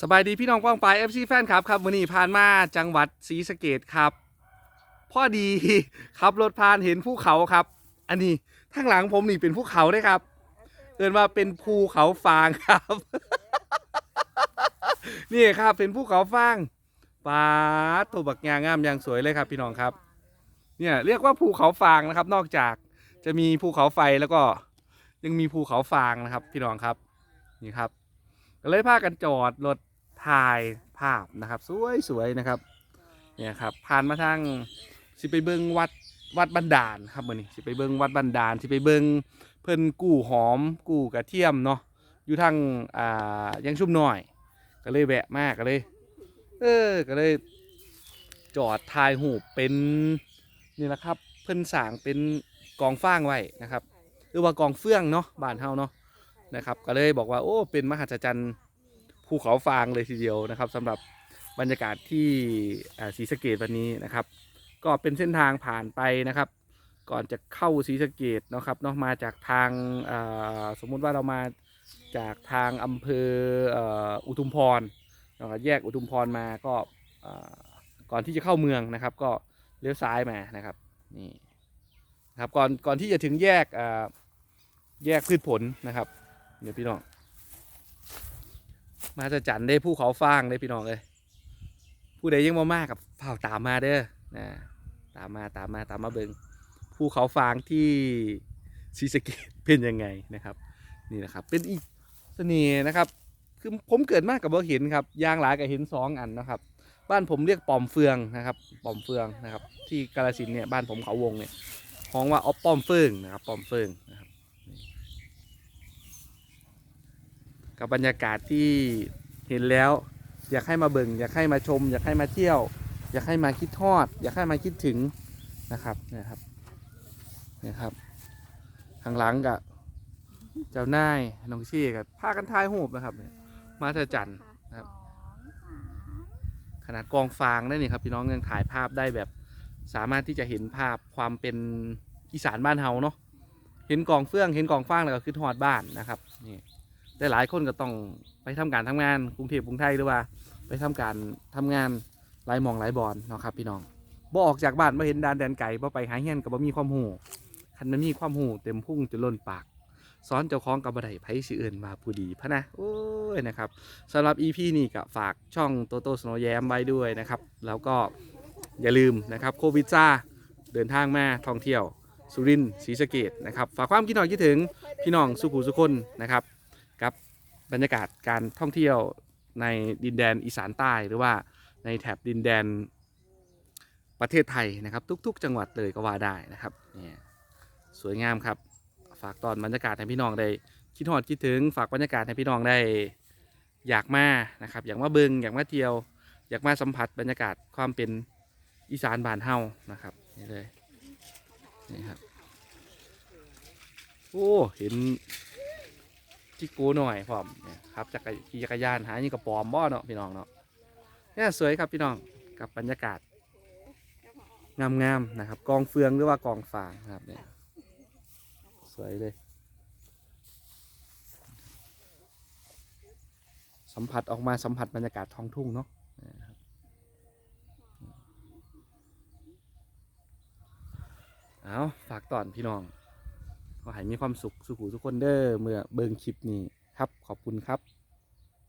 สบายดีพี่น้องป้องปาย FC แฟนครับครับวันนี้ผ่านมาจังหวัดศรีสะเกดครับพ่อดีขับรถผ่านเห็นภูเขาครับ อันนี้ทางหลังผมนี่เป็นภูเขาด้วยครับเอินว่าเป็นภูเขาฟางครับ นี่ครับเป็นภูเขาฟางปาตัวบักงางามอย่างสวยเลยครับ พี่น้องครับ เนี่ยเรียกว่าภูเขาฟางนะครับ นอกจากจะมีภูเขาไฟแล้วก็ยังมีภูเขาฟางนะครับ พี่น้องครับนี่ครับ ก็เลยพากันจอดรถถ่ายภาพนะครับ สวยๆนะครับเนี่ยครับผ่านมาทางสิไปเบิงวัดวัดบันดาลครับมื่อนี้สิไปเบิงวัดบันดาลสิไปเบิงเพิ่นกู้หอมกู้กระเทียมเนาะอยู่ทางอ่ายังชุ่มน้อย ก็เลยแวะมากก็เลย เออก็เลยจอดถ่ายหูเป็นนี่แหละครับ เพิ่นสางเป็นกองฟางไว้นะครับหรือว่ากองเฟื่องเนาะบ้านเฮาเนาะ นะครับ ก็เลยบอกว่าโอ้เป็นมหัศจรรย์ภูเขาฟางเลยทีเดียวนะครับสำหรับบรรยากาศที่ศรีสะเกดวันนี้นะครับ ก็เป็นเส้นทางผ่านไปนะครับ ก่อนจะเข้าศรีสะเกดนะครับเนาะมาจากทางสมมุติว่าเรามาจากทางอำเภออุทุมพรนะครับแยกอุทุมพรมาก็อ่าก่อนที่จะเข้าเมืองนะครับ ก็เลี้ยวซ้ายมานะครับนี่ครับก่อนก่อนที่จะถึงแยกแยกพืชผลนะครับ เดี๋ยวพี่น้อง มาจะจันได้ภูเขาฟางได้พี่น้องเลยผู้ใดยังมามากกับเผาตามมาเด้อนะตามมาตามมาตามมาเบิงภูเขาฟางที่ศรีสเกษเป็นยังไงนะครับนี่นะครับ เป็นอีกเสน่ห์นะครับ คือผมเกิดมากกับบ่เห็นครับยางหลายกับเห็นสองอันนะครับ บ้านผมเรียกปอมเฟืองนะครับปอมเฟืองนะครับ ที่กาลสินเนี่ยบ้านผมเขาวงเนี่ยฮ้องว่าออฟปอมเฟืองนะครับปอมเฟืองนะครับ กับบรรยากาศที่เห็นแล้ว อยากให้มาเบิ่งอยากให้มาชม อยากให้มาเที่ยว อยากให้มาคิดทอด อยากให้มาคิดถึงนะครับนี่ครับนี่ครับข้างหลังกับเจ้านายน้องชี่กับพากันทายหูปนะครับมาเธอจันทร์นะครับ ขนาดกองฟางได้นี่ครับพี่น้องยังถ่ายภาพได้แบบ สามารถที่จะเห็นภาพความเป็นอีสานบ้านเฮาเนาะเห็นกองเฟื่องเห็นกองฟางแล้วก็คือทอดบ้านนะครับนี่ แต่หลายคนก็ต้องไปทำการทำงานกรุงเทพกรุงไทยหรือว่า ไปทำการทำงานหลายมองหลายบอลเนาะครับพี่น้องบ่ออกจากบ้านมาเห็นดานแดนไก่บ่ไปหาเฮียนกับบ่มีความหูคันมันมีความหูเต็มพุ่งจนล้นปากสอนเจ้าของกับบ่ไดไผสิเอื่นมาผู้ดีพะนะโอ้ยนะครับสำหรับ EP นี้ก็ฝากช่องโตโต้สโนแยมไว้ด้วยนะครับ แล้วก็อย่าลืมนะครับโควิดซ่าเดินทางมาท่องเที่ยวสุรินทร์ศรีสะเกดนะครับ ฝากความคิดหน่อยคิดถึงพี่น้องสุขุสุคนนะครับ กับบรรยากาศการท่องเที่ยวในดินแดนอีสานใต้หรือว่าในแถบดินแดนประเทศไทยนะครับ ทุก ๆ จังหวัดเลยก็ว่าได้นะครับเนี่ยสวยงามครับ ฝากตอนบรรยากาศให้พี่น้องได้คิดฮอดคิดถึง ฝากบรรยากาศให้พี่น้องได้อยากมานะครับ อยากมาเบิงอยากมาเที่ยว อยากมาสัมผัสบรรยากาศความเป็นอีสานบานเฮานะครับนี่เลยนี่ครับโอ้เห็น จิโก้หน่อยพร้อมเนี่ยครับจักรขี่จักรยานหานี่ก็ปอมบ่เนาะพี่น้องเนาะเนี่ยสวยครับพี่น้องกับบรรยากาศงามๆนะครับ กองเฟืองหรือว่ากองฟางครับเนี่ยสวยเลย สัมผัสออกมาสัมผัสบรรยากาศท้องทุ่งเนาะเอาฝากตอนพี่น้อง ขอให้มีความสุขสุขุทุกคนเด้อเมื่อเบิ่งคลิปนี้ครับขอบคุณครับ